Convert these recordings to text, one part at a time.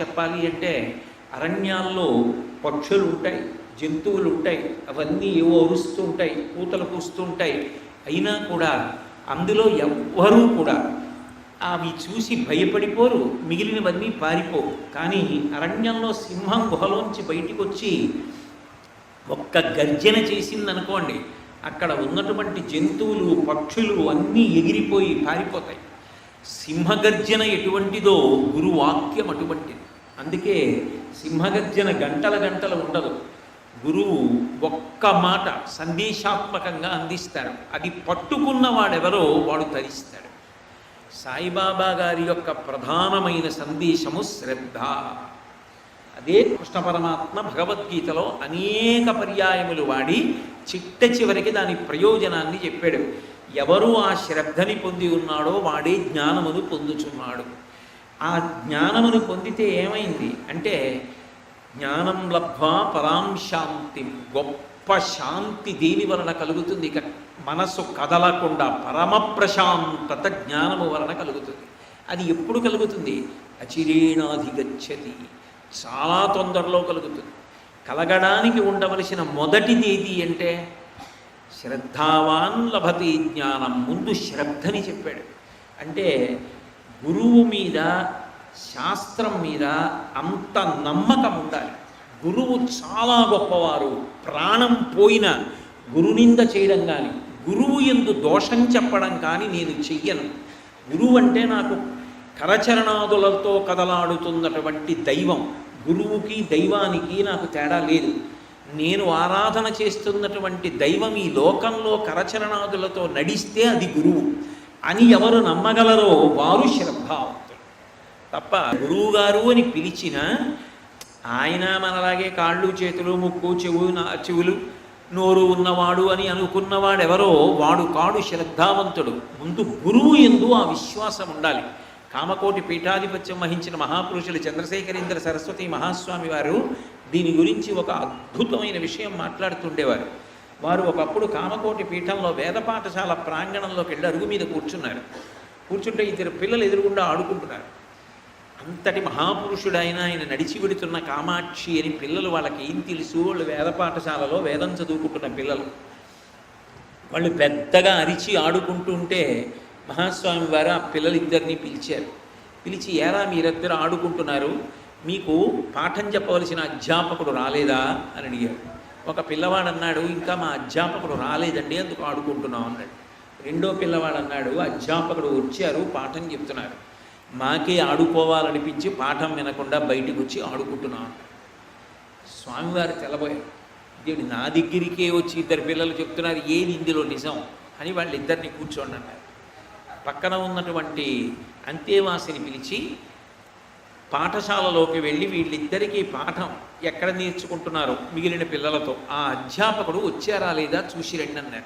చెప్పాలి అంటే అరణ్యాల్లో పక్షులు ఉంటాయి జంతువులు ఉంటాయి అవన్నీ ఏవో అరుస్తూ ఉంటాయి కూతలు కూస్తూ ఉంటాయి. అయినా కూడా అందులో ఎవ్వరూ కూడా అవి చూసి భయపడిపోరు మిగిలినవన్నీ పారిపోవు. కానీ అరణ్యంలో సింహం గుహలోంచి బయటికి వచ్చి ఒక్క గర్జన చేసిందనుకోండి అక్కడ ఉన్నటువంటి జంతువులు పక్షులు అన్నీ ఎగిరిపోయి పారిపోతాయి. సింహగర్జన ఎటువంటిదో గురువాక్యం అటువంటిది. అందుకే సింహగర్జన గంటల గంటలు ఉండదు. గురువు ఒక్క మాట సందేశాత్మకంగా అందిస్తాడు. అది పట్టుకున్న వాడెవరో వాడు తరిస్తాడు. సాయిబాబా గారి యొక్క ప్రధానమైన సందేశము శ్రద్ధ. అదే కృష్ణ పరమాత్మ భగవద్గీతలో అనేక పర్యాయములు వాడి చిట్ట చివరికి దాని ప్రయోజనాన్ని చెప్పాడు. ఎవరు ఆ శ్రద్ధని పొంది ఉన్నాడో వాడే జ్ఞానమును పొందుచున్నాడు. ఆ జ్ఞానమును పొందితే ఏమైంది? అంటే జ్ఞానం లబ్ధ్వా పరాం శాంతి గొప్ప శాంతి దేని వలన కలుగుతుంది? ఇక మనస్సు కదలకుండా పరమ ప్రశాంతత జ్ఞానము వలన కలుగుతుంది. అది ఎప్పుడు కలుగుతుంది? అచిరేణాధిగచ్చతి. చాలా తొందరలో కలుగుతుంది. కలగడానికి ఉండవలసిన మొదటిది ఏది అంటే శ్రద్ధావాన్ లభతి జ్ఞానం. ముందు శ్రద్ధని చెప్పాడు. అంటే గురువు మీద శాస్త్రం మీద అంత నమ్మకం ఉండాలి. గురువు చాలా గొప్పవారు. ప్రాణం పోయిన గురునింద చేయడం కానీ గురువు ఎందు దోషం చెప్పడం కానీ నేను చెయ్యను. గురువు అంటే నాకు కరచరణాదులతో కదలాడుతున్నటువంటి దైవం. గురువుకి దైవానికి నాకు తేడా లేదు. నేను ఆరాధన చేస్తున్నటువంటి దైవం ఈ లోకంలో కరచరణాదులతో నడిస్తే అది గురువు. అని ఎవరు నమ్మగలరో వారు శ్రద్ధావంతులు. తప్ప గురువుగారు అని పిలిచిన ఆయన మనలాగే కాళ్ళు చేతులు ముక్కు చెవు నా చెవులు నోరు ఉన్నవాడు అని అనుకున్నవాడెవరో వాడు కాడు శ్రద్ధావంతుడు. ముందు గురువు ఎందు ఆ విశ్వాసం ఉండాలి. కామకోటి పీఠాధిపత్యం వహించిన మహాపురుషులు చంద్రశేఖరేంద్ర సరస్వతి మహాస్వామి వారు దీని గురించి ఒక అద్భుతమైన విషయం మాట్లాడుతుండేవారు. వారు ఒకప్పుడు కామకోటి పీఠంలో వేద పాఠశాల ప్రాంగణంలోకి వెళ్ళి అరుగు మీద కూర్చున్నారు. కూర్చుంటే ఇద్దరు పిల్లలు ఎదురుగుండా ఆడుకుంటున్నారు. అంతటి మహాపురుషుడైన ఆయన నడిచి పెడుతున్న కామాక్షి అని పిల్లలు వాళ్ళకి ఏం తెలుసు? వాళ్ళు వేద పాఠశాలలో వేదం చదువుకుంటున్న పిల్లలు. వాళ్ళు పెద్దగా అరిచి ఆడుకుంటుంటే మహాస్వామి వారు ఆ పిల్లలిద్దరినీ పిలిచారు. పిలిచి ఏరా మీరిద్దరు ఆడుకుంటున్నారు? మీకు పాఠం చెప్పవలసిన అధ్యాపకుడు రాలేదా? అని అడిగారు. ఒక పిల్లవాడు అన్నాడు ఇంకా మా అధ్యాపకుడు రాలేదండి అందుకు ఆడుకుంటున్నాం అన్నాడు. రెండో పిల్లవాడు అన్నాడు అధ్యాపకుడు వచ్చారు పాఠం చెప్తున్నారు. మాకే ఆడుకోవాలనిపించి పాఠం వినకుండా బయటికి వచ్చి ఆడుకుంటున్నాం అన్నాడు. స్వామివారు తెలబోయారు దేవుడు నా దగ్గరికే వచ్చి ఇద్దరు పిల్లలు చెప్తున్నారు ఏది ఇందులో నిజం? అని వాళ్ళిద్దరిని కూర్చోండి అన్నారు. పక్కన ఉన్నటువంటి అంతేవాసిని పిలిచి పాఠశాలలోకి వెళ్ళి వీళ్ళిద్దరికీ పాఠం ఎక్కడ నేర్చుకుంటున్నారో మిగిలిన పిల్లలతో. ఆ అధ్యాపకుడు వచ్చారా లేదా చూసి రండి అన్నారు.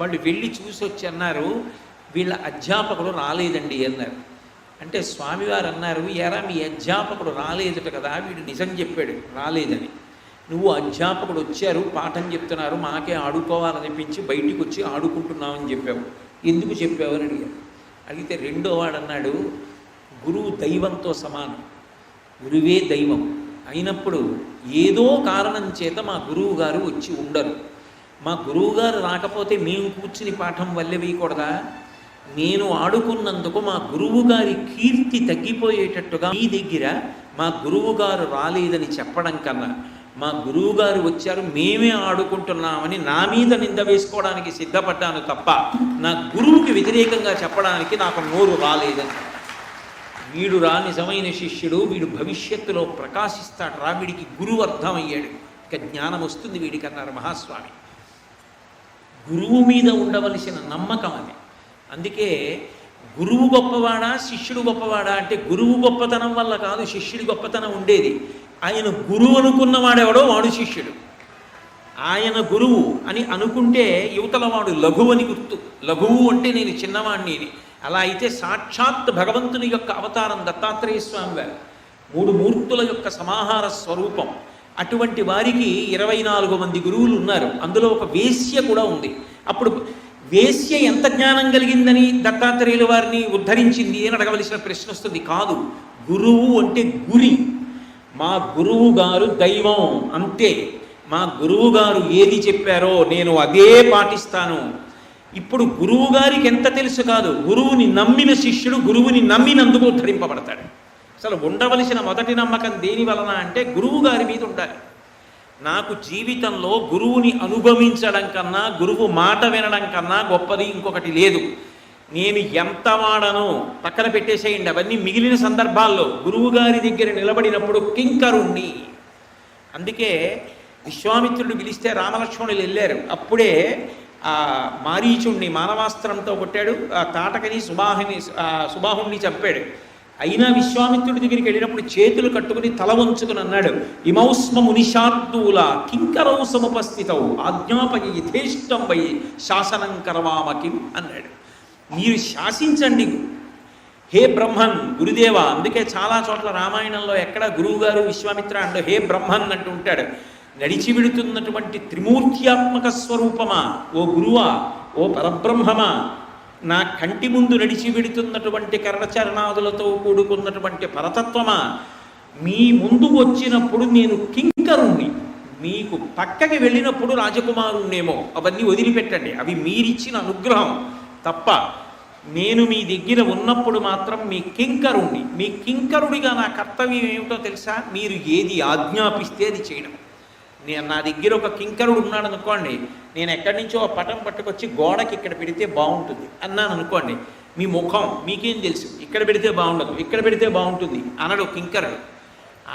వాళ్ళు వెళ్ళి చూసి వచ్చి అన్నారు వీళ్ళ అధ్యాపకుడు రాలేదండి అన్నారు. అంటే స్వామివారు అన్నారు ఎరా మీ అధ్యాపకుడు రాలేదట కదా వీడు నిజం చెప్పాడు రాలేదని. నువ్వు అధ్యాపకుడు వచ్చారు పాఠం చెప్తున్నారు మాకే ఆడుకోవాలనిపించి బయటికి వచ్చి ఆడుకుంటున్నామని చెప్పావు. ఎందుకు చెప్పావు? అని అడిగారు. అడిగితే రెండో వాడు అన్నాడు గురువు దైవంతో సమానం. గురువే దైవం. అయినప్పుడు ఏదో కారణం చేత మా గురువు గారు వచ్చి ఉండరు. మా గురువు గారు రాకపోతే మేము కూర్చుని పాఠం వల్లెవేయకూడదా? నేను ఆడుకున్నందుకు మా గురువు గారి కీర్తి తగ్గిపోయేటట్టుగా మీ దగ్గర మా గురువు గారు రాలేదని చెప్పడం కన్నా మా గురువు గారు వచ్చారు మేమే ఆడుకుంటున్నామని నా మీద నింద వేసుకోవడానికి సిద్ధపడ్డాను తప్ప నా గురువుకి వ్యతిరేకంగా చెప్పడానికి నాకు నోరు రాలేదని. వీడు రా నిజమైన శిష్యుడు వీడు భవిష్యత్తులో ప్రకాశిస్తాడు. రా వీడికి గురువు అర్థమయ్యాడు. ఇక జ్ఞానం వస్తుంది వీడికి అన్నారు మహాస్వామి. గురువు మీద ఉండవలసిన నమ్మకం అది. అందుకే గురువు గొప్పవాడా శిష్యుడు గొప్పవాడా అంటే గురువు గొప్పతనం వల్ల కాదు శిష్యుడి గొప్పతనం ఉండేది. ఆయన గురువు అనుకున్నవాడెవడో వాడు శిష్యుడు. ఆయన గురువు అని అనుకుంటే యువతల వాడు లఘువు అని గుర్తు. లఘువు అంటే నేను చిన్నవాడిని అలా అయితే సాక్షాత్ భగవంతుని యొక్క అవతారం దత్తాత్రేయ స్వామి వారు. మూడు మూర్తుల యొక్క సమాహార స్వరూపం. అటువంటి వారికి ఇరవై నాలుగు మంది గురువులు ఉన్నారు. అందులో ఒక వేశ్య కూడా ఉంది. అప్పుడు వేశ్య ఎంత జ్ఞానం కలిగిందని దత్తాత్రేయుల వారిని ఉద్ధరించింది అని అడగవలసిన ప్రశ్న వస్తుంది. కాదు గురువు అంటే గురి. మా గురువు గారు దైవం అంతే. మా గురువు గారు ఏది చెప్పారో నేను అదే పాటిస్తాను. ఇప్పుడు గురువు గారికి ఎంత తెలుసు కాదు. గురువుని నమ్మిన శిష్యుడు గురువుని నమ్మినందుకు ఉద్ధరింపబడతాడు. అసలు ఉండవలసిన మొదటి నమ్మకం దేని వలన అంటే గురువు గారి మీద ఉండాలి. నాకు జీవితంలో గురువుని అనుభవించడం కన్నా గురువు మాట వినడం కన్నా గొప్పది ఇంకొకటి లేదు. నేను ఎంత వాడను పక్కన పెట్టేసేయండి. అవన్నీ మిగిలిన సందర్భాల్లో గురువు గారి దగ్గర నిలబడినప్పుడు కింకరుణ్ణి. అందుకే విశ్వామిత్రుడు పిలిస్తే రామలక్ష్మణులు వెళ్ళారు. అప్పుడే ఆ మారీచుణ్ణి మానవాస్త్రంతో కొట్టాడు. ఆ తాటకని సుబాహుని సుబాహుణ్ణి చంపాడు. అయినా విశ్వామిత్రుడి దగ్గరికి వెళ్ళినప్పుడు చేతులు కట్టుకుని తల వంచుకుని అన్నాడు ఇమౌస్మ మునిషార్దూల కింకరౌ సముపస్థితౌ ఆజ్ఞాపయ యథేష్టం వై శాసనం కరవామకిం అన్నాడు. మీరు శాసించండి. హే బ్రహ్మన్ గురుదేవ అందుకే చాలా చోట్ల రామాయణంలో ఎక్కడ గురువుగారు విశ్వామిత్ర అంటూ హే బ్రహ్మన్ అంటూ ఉంటాడు. నడిచి విడుతున్నటువంటి త్రిమూర్త్యాత్మక స్వరూపమా? ఓ గురువా ఓ పరబ్రహ్మమా? నా కంటి ముందు నడిచి విడుతున్నటువంటి కర్ణచరణాదులతో కూడుకున్నటువంటి పరతత్వమా? మీ ముందు వచ్చినప్పుడు నేను కింకరుణ్ణి. మీకు పక్కకి వెళ్ళినప్పుడు రాజకుమారుణ్ణేమో. అవన్నీ వదిలిపెట్టండి. అవి మీరిచ్చిన అనుగ్రహం. తప్ప నేను మీ దగ్గర ఉన్నప్పుడు మాత్రం మీ కింకరుణ్ణి. మీ కింకరుడిగా నా కర్తవ్యం ఏమిటో తెలుసా? మీరు ఏది ఆజ్ఞాపిస్తే అది చేయడం నేను నా దగ్గర ఒక కింకరుడు ఉన్నాడు అనుకోండి నేను ఎక్కడి నుంచో ఒక పటం పట్టుకొచ్చి గోడకి ఇక్కడ పెడితే బాగుంటుంది అన్నాను అనుకోండి మీ ముఖం మీకేం తెలుసు? ఇక్కడ పెడితే బాగుండదు ఇక్కడ పెడితే బాగుంటుంది అనడు కింకరుడు.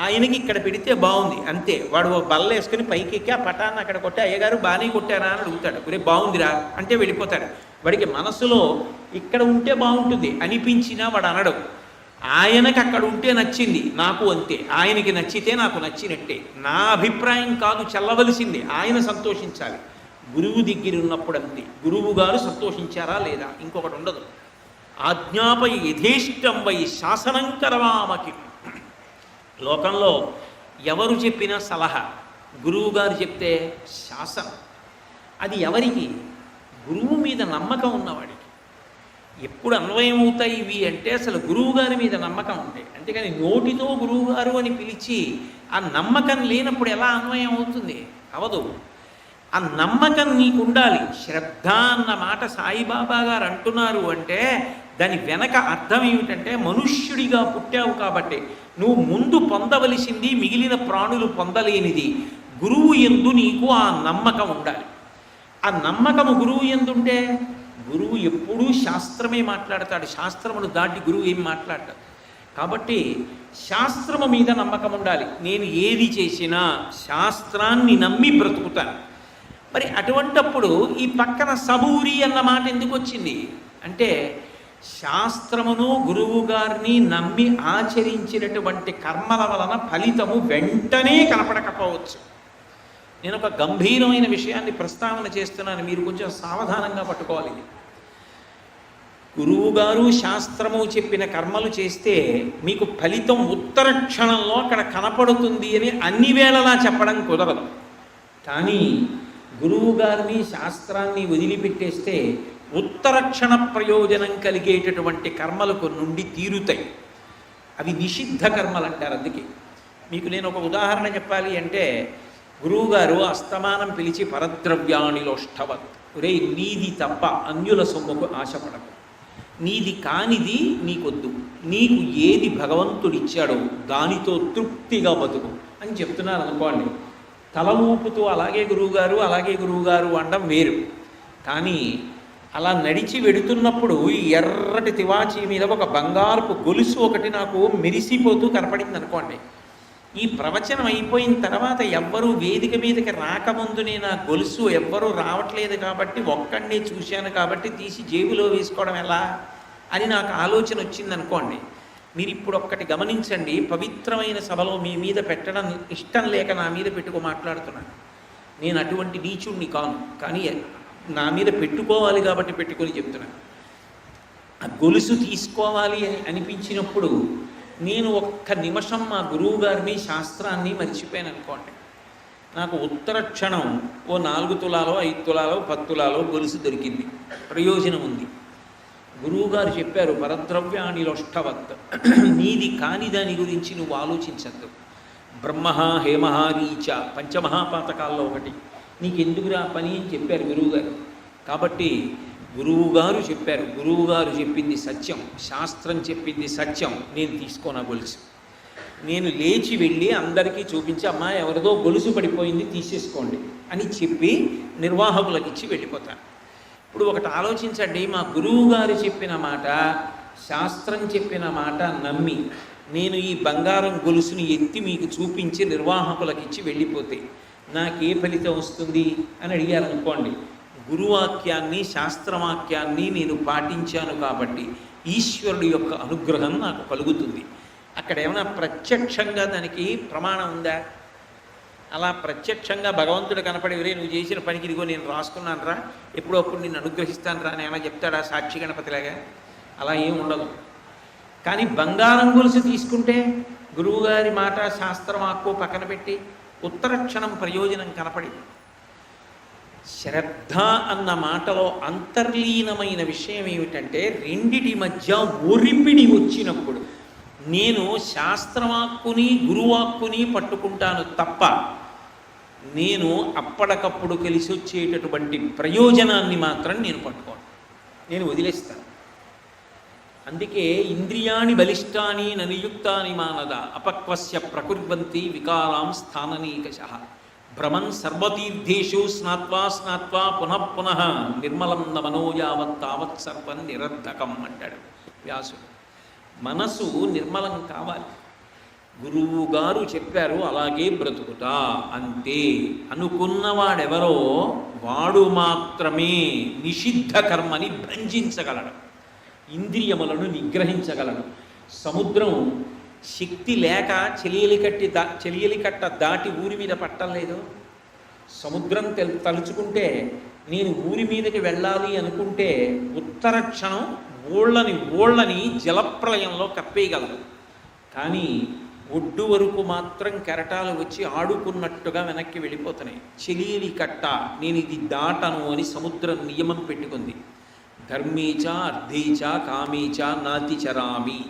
ఆయనకి ఇక్కడ పెడితే బాగుంది అంతే. వాడు బల్ల వేసుకుని పైకి ఎక్కి ఆ పటాన్ని అక్కడ కొట్టి అయ్యగారు బాగానే కొట్టారా? అని అడుగుతాడు. ఒరే బాగుందిరా అంటే వెళ్ళిపోతాడు. వాడికి మనసులో ఇక్కడ ఉంటే బాగుంటుంది అనిపించినా వాడు అనడు. ఆయనకి అక్కడ ఉంటే నచ్చింది నాకు అంతే. ఆయనకి నచ్చితే నాకు నచ్చినట్టే. నా అభిప్రాయం కాదు చల్లవలసింది. ఆయన సంతోషించాలి. గురువు దగ్గర ఉన్నప్పుడు అంతే. గురువు గారు సంతోషించారా లేదా? ఇంకొకటి ఉండదు. ఆజ్ఞాపై యథేష్టం వై శాసనం కరవామకి. లోకంలో ఎవరు చెప్పిన సలహా. గురువు గారు చెప్తే శాసనం. అది ఎవరికి? గురువు మీద నమ్మకం ఉన్నవాడికి. ఎప్పుడు అన్వయం అవుతాయి ఇవి అంటే అసలు గురువుగారి మీద నమ్మకం ఉంటాయి అంతేకాని నోటితో గురువుగారు అని పిలిచి ఆ నమ్మకం లేనప్పుడు ఎలా అన్వయం అవుతుంది? అవదు. ఆ నమ్మకం నీకు ఉండాలి. శ్రద్ధ అన్న మాట సాయిబాబా గారు అంటున్నారు అంటే దాని వెనక అర్థం ఏమిటంటే మనుష్యుడిగా పుట్టావు కాబట్టి నువ్వు ముందు పొందవలసింది మిగిలిన ప్రాణులు పొందలేనిది. గురువు ఎందు నీకు ఆ నమ్మకం ఉండాలి. ఆ నమ్మకము గురువు ఎందుంటే గురువు ఎప్పుడూ శాస్త్రమే మాట్లాడతాడు. శాస్త్రమును దాటి గురువు ఏం మాట్లాడతాడు? కాబట్టి శాస్త్రము మీద నమ్మకం ఉండాలి. నేను ఏది చేసినా శాస్త్రాన్ని నమ్మి బ్రతుకుతాను. మరి అటువంటప్పుడు ఈ పక్కన సబూరి అన్న మాట ఎందుకు వచ్చింది? అంటే శాస్త్రమును గురువు గారిని నమ్మి ఆచరించినటువంటి కర్మల వలన ఫలితము వెంటనే కనపడకపోవచ్చు. నేను ఒక గంభీరమైన విషయాన్ని ప్రస్తావన చేస్తున్నాను. మీరు కొంచెం సావధానంగా పట్టుకోవాలి. ఇది. గురువుగారు శాస్త్రము చెప్పిన కర్మలు చేస్తే మీకు ఫలితం ఉత్తర క్షణంలో అక్కడ కనపడుతుంది అని అన్ని వేళలా చెప్పడం కుదరదు. కానీ గురువు గారిని శాస్త్రాన్ని వదిలిపెట్టేస్తే ఉత్తరక్షణ ప్రయోజనం కలిగేటటువంటి కర్మలకు నుండి తీరుతాయి. అవి నిషిద్ధ కర్మలు అంటారు అందుకే. మీకు నేను ఒక ఉదాహరణ చెప్పాలి అంటే గురువుగారు అస్తమానం పిలిచి పరద్రవ్యాణిలోష్టవత్ రే నీది తప్ప అన్యుల సొమ్ముకు ఆశపడకు. నీది కానిది నీకొద్దు. నీకు ఏది భగవంతుడిచ్చాడో దానితో తృప్తిగా బతుకు. అని చెప్తున్నారు అనుకోండి. తల ఊపుతూ అలాగే గురువుగారు అలాగే గురువుగారు అనడం వేరు. కానీ అలా నడిచి వెడుతున్నప్పుడు ఈ ఎర్రటి తివాచి మీద ఒక బంగారపు గొలుసు ఒకటి నాకు మెరిసిపోతూ కనపడింది అనుకోండి ఈ ప్రవచనం అయిపోయిన తర్వాత ఎవ్వరూ వేదిక మీదకి రాకముందు నేను ఆ గొలుసు ఎవ్వరూ రావట్లేదు కాబట్టి ఒక్కడినే చూశాను కాబట్టి తీసి జేబులో వేసుకోవడం ఎలా అని నాకు ఆలోచన వచ్చింది అనుకోండి మీరు ఇప్పుడు ఒక్కటి గమనించండి పవిత్రమైన సభలో మీ మీద పెట్టడం ఇష్టం లేక నా మీద పెట్టుకో మాట్లాడుతున్నాను. నేను అటువంటి నీచుణ్ణి కాను కానీ నా మీద పెట్టుకోవాలి కాబట్టి పెట్టుకొని చెప్తున్నాను. ఆ గొలుసు తీసుకోవాలి అని అనిపించినప్పుడు నేను ఒక్క నిమిషం మా గురువు గారిని శాస్త్రాన్ని మర్చిపోయాను అనుకోండి. నాకు ఉత్తర క్షణం ఓ నాలుగు తులాలో ఐదు తులాలో పది తులాలో గొలుసు దొరికింది. ప్రయోజనం ఉంది. గురువుగారు చెప్పారు పరద్రవ్యాణిలోష్టవత్ నీది కాని దాని గురించి నువ్వు ఆలోచించద్దు. బ్రహ్మ హేమహారీచ పంచమహాపాతకాల్లో ఒకటి. నీకెందుకురా పని అని చెప్పారు గురువుగారు. కాబట్టి గురువుగారు చెప్పారు గురువుగారు చెప్పింది సత్యం శాస్త్రం చెప్పింది సత్యం నేను తీసుకోన గొలుసు. నేను లేచి వెళ్ళి అందరికీ చూపించి అమ్మా ఎవరిదో గొలుసు పడిపోయింది తీసేసుకోండి అని చెప్పి నిర్వాహకులకు ఇచ్చి వెళ్ళిపోతాను. ఇప్పుడు ఒకటి ఆలోచించండి మా గురువు గారు చెప్పిన మాట శాస్త్రం చెప్పిన మాట నమ్మి నేను ఈ బంగారం గొలుసుని ఎత్తి మీకు చూపించి నిర్వాహకులకు ఇచ్చి వెళ్ళిపోతే నాకే ఫలితం వస్తుంది అని అడిగారు అనుకోండి గురువాక్యాన్ని శాస్త్రవాక్యాన్ని నేను పాటించాను కాబట్టి ఈశ్వరుడి యొక్క అనుగ్రహం నాకు కలుగుతుంది. అక్కడ ఏమైనా ప్రత్యక్షంగా దానికి ప్రమాణం ఉందా? అలా ప్రత్యక్షంగా భగవంతుడు కనపడేవరే నువ్వు చేసిన పనికి ఇదిగో నేను రాసుకున్నాను రా ఎప్పుడో అప్పుడు నిన్ను అనుగ్రహిస్తాను రా అని ఏమైనా చెప్తాడా సాక్షి గణపతిలాగా? అలా ఏం ఉండదు. కానీ బంగారం గొలుసు తీసుకుంటే గురువుగారి మాట శాస్త్రం ఆక్కు పక్కన పెట్టి ఉత్తర క్షణం ప్రయోజనం కనపడి శ్రద్ధ అన్న మాటలో అంతర్లీనమైన విషయం ఏమిటంటే రెండిటి మధ్య ఒరిపిడి వచ్చినప్పుడు నేను శాస్త్రవాక్కుని గురువాక్కుని పట్టుకుంటాను తప్ప నేను అప్పటికప్పుడు కలిసి వచ్చేటటువంటి ప్రయోజనాన్ని మాత్రం నేను పట్టుకోను. నేను వదిలేస్తాను. అందుకే ఇంద్రియాణి బలిష్టాని ననియుక్తాని మానద అపక్వస్య ప్రకుర్వంతి వికారాం స్థాననీకశ. భ్రమన్ సర్వతీర్థేషు స్నాత్వా స్నాత్వా పునః పునః నిర్మలం నమనో మనోయావత్ తావత్ సర్వం నిరర్ధకం అంటాడు వ్యాసుడు. మనసు నిర్మలం కావాలి. గురువు గారు చెప్పారు అలాగే బ్రతుకుతా అంతే. అనుకున్నవాడెవరో వాడు మాత్రమే నిషిద్ధ కర్మని భంజించగలడు ఇంద్రియములను నిగ్రహించగలడు. సముద్రం శక్తి లేక చెలియలి కట్టి దా చెలియలి కట్ట దాటి ఊరి మీద పట్టలేదు సముద్రం తెల్ తలుచుకుంటే నేను ఊరి మీదకి వెళ్ళాలి అనుకుంటే ఉత్తర క్షణం ఊళ్ళని ఊళ్ళని జలప్రలయంలో కప్పేయగలదు కానీ ఒడ్డు వరకు మాత్రం కెరటాలు వచ్చి ఆడుకున్నట్టుగా వెనక్కి వెళ్ళిపోతున్నాయి. చెలియలి కట్ట నేను ఇది దాటను అని సముద్రం నియమం పెట్టుకుంది. ధర్మీచ అర్ధీచ కామీచ నాతిచరామి.